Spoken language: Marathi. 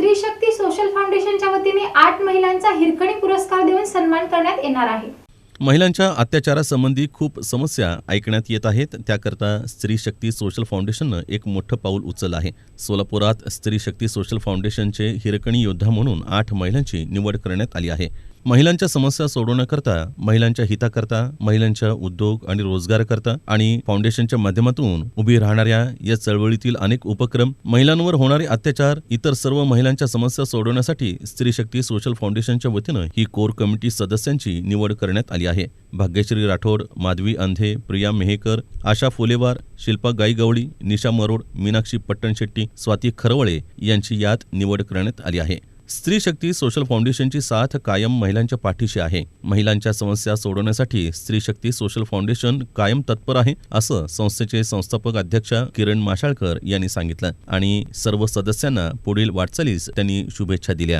स्त्री शक्ती सोशल फाउंडेशनच्या वतीने आठ महिलांचा हिरकणी पुरस्कार देऊन सन्मान करण्यात येणार आहे. महिलांच्या अत्याचारासंबंधी खूप समस्या ऐकण्यात येत आहेत. त्याकरता स्त्री शक्ती सोशल फाउंडेशननं एक मोठं पाऊल उचललं आहे. सोलापुरात स्त्री शक्ती सोशल फाउंडेशनचे हिरकणी योद्धा म्हणून आठ महिलांची निवड करण्यात आली आहे. महिलांच्या समस्या सोडवण्याकरता महिलांच्या हिताकरता महिलांच्या उद्योग आणि रोजगाराकरता आणि फाउंडेशनच्या माध्यमातून उभी राहणाऱ्या या चळवळीतील अनेक उपक्रम महिलांवर होणारे अत्याचार इतर सर्व महिलांच्या समस्या सोडवण्यासाठी स्त्री शक्ती सोशल फाउंडेशनच्या वतीनं ही कोर कमिटी सदस्यांची निवड करण्यात आली आहे. भाग्यश्री राठोड माधवी अंधे प्रिया मेहेकर आशा फुलेवार शिल्पा गाईगवळी निशा मरोड मीनाक्षी पट्टणशेट्टी स्वाती खरवळे यांची यात निवड करण्यात आली आहे. स्त्री शक्ती सोशल फाउंडेशनची साथ कायम महिलांच्या पाठीशी आहे. महिलांच्या समस्या सोडवण्यासाठी स्त्री शक्ती सोशल फाउंडेशन कायम तत्पर आहे असं संस्थेचे संस्थापक अध्यक्ष किरण माशाळकर यांनी सांगितलं. आणि सर्व सदस्यांना पुढील वाटचालीस त्यांनी शुभेच्छा दिल्या.